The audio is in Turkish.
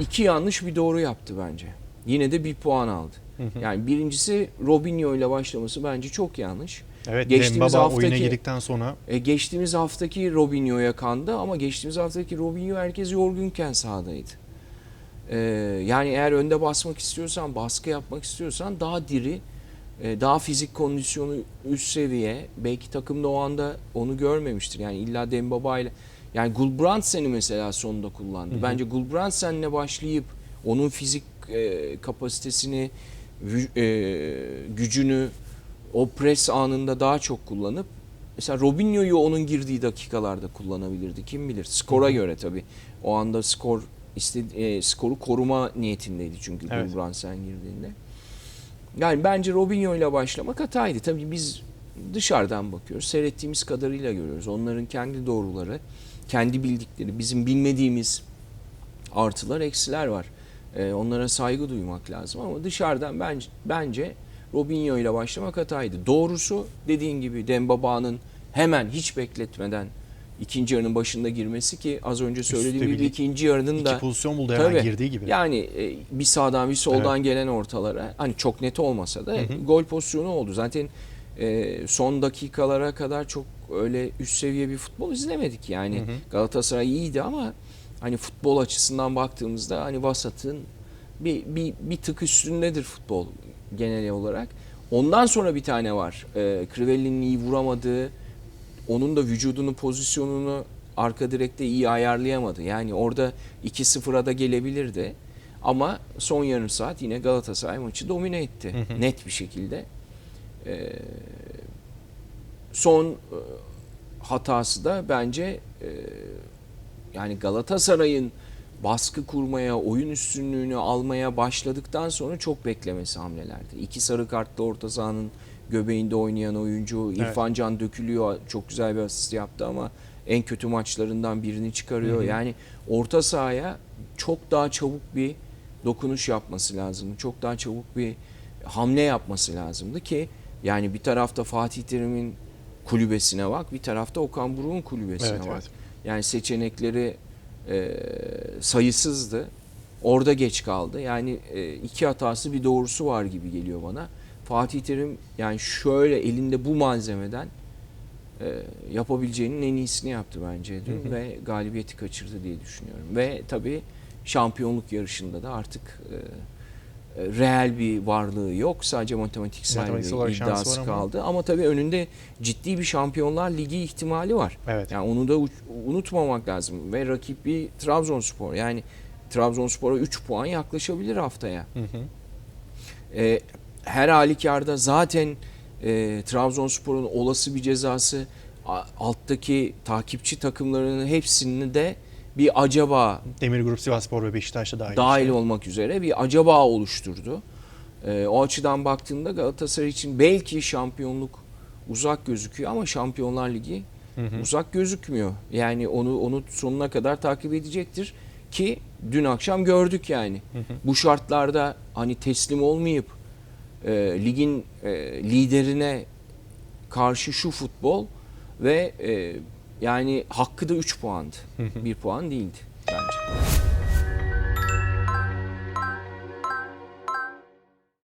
iki yanlış bir doğru yaptı bence. Yine de bir puan aldı. Yani birincisi Robinho ile başlaması bence çok yanlış. Evet Geçtiğimiz Dembaba haftaki- oyuna girdikten sonra E, geçtiğimiz haftaki Robinho'ya kandı ama geçtiğimiz haftaki Robinho herkes yorgunken sahadaydı. E, yani eğer önde basmak istiyorsan, baskı yapmak istiyorsan daha diri, e, daha fizik kondisyonu üst seviye. Belki takımda o anda onu görmemiştir. Yani illa Dembaba ile yani Gulbrandsen'i mesela sonunda kullandı. Bence Gulbrandsen'le başlayıp onun fizik e, kapasitesini, e, gücünü o pres anında daha çok kullanıp mesela Robinho'yu onun girdiği dakikalarda kullanabilirdi. Kim bilir. Skora göre tabii. O anda skor istedi, e, skoru koruma niyetindeydi çünkü Evet. Gulbrandsen girdiğinde. Yani bence Robinho ile başlamak hataydı. Tabii biz dışarıdan bakıyoruz. Seyrettiğimiz kadarıyla görüyoruz. Onların kendi doğruları, kendi bildikleri, bizim bilmediğimiz artılar, eksiler var. Ee, onlara saygı duymak lazım ama dışarıdan bence, bence Robinho ile başlamak hataydı. Doğrusu dediğin gibi Dembaba'nın hemen hiç bekletmeden ikinci yarının başında girmesi ki az önce söylediğim gibi ikinci yarının iki da pozisyon buldu hemen Tabii. girdiği gibi. yani e, bir sağdan bir soldan gelen ortalara hani çok net olmasa da Hı hı. gol pozisyonu oldu. Zaten e, son dakikalara kadar çok öyle üst seviye bir futbol izlemedik. Yani Hı hı. Galatasaray iyiydi ama hani futbol açısından baktığımızda hani vasatın bir, bir, bir tık üstündedir futbol genel olarak. Ondan sonra bir tane var. E, Crivelli'nin iyi vuramadığı, onun da vücudunu, pozisyonunu arka direkte iyi ayarlayamadı. Yani orada 2-0'a da gelebilirdi. Ama son yarım saat yine Galatasaray maçı domine etti. Hı hı. Net bir şekilde. Ee, son e, hatası da bence e, yani Galatasaray'ın baskı kurmaya, oyun üstünlüğünü almaya başladıktan sonra çok beklemesi hamlelerdi. İki sarı kartlı orta sahanın göbeğinde oynayan oyuncu Evet. İrfan Can dökülüyor. Çok güzel bir asist yaptı ama en kötü maçlarından birini çıkarıyor. Hı hı. Yani orta sahaya çok daha çabuk bir dokunuş yapması lazım. Çok daha çabuk bir hamle yapması lazımdı ki yani bir tarafta Fatih Terim'in kulübesine bak, bir tarafta Okan Buruk'un kulübesine Evet, bak. evet. Yani seçenekleri e, sayısızdı. Orada geç kaldı. Yani e, iki hatası bir doğrusu var gibi geliyor bana. Fatih Terim yani şöyle elinde bu malzemeden e, yapabileceğinin en iyisini yaptı bence dün Hı hı. ve galibiyeti kaçırdı diye düşünüyorum. Ve tabii şampiyonluk yarışında da artık e, e, reel bir varlığı yok. Sadece matematiksel, Matematiksel bir iddiası ama- kaldı. Ama tabii önünde ciddi bir şampiyonlar ligi ihtimali var. Evet. Yani onu da unutmamak lazım. Ve rakip bir Trabzonspor. Yani Trabzonspor'a 3 puan yaklaşabilir haftaya. Hı hı. E, her halükarda zaten e, Trabzonspor'un olası bir cezası alttaki takipçi takımlarının hepsini de bir acaba Demir Grup Sivasspor ve Beşiktaş'ta dahil. dahil işte. olmak üzere bir acaba oluşturdu. Ee, o açıdan baktığında Galatasaray için belki şampiyonluk uzak gözüküyor ama Şampiyonlar Ligi Hı hı. uzak gözükmüyor. Yani onu onu sonuna kadar takip edecektir ki dün akşam gördük yani. Hı hı. Bu şartlarda hani teslim olmayıp e, ligin e, liderine karşı şu futbol ve e, yani hakkı da 3 puandı. Hı hı. 1 puan değildi bence.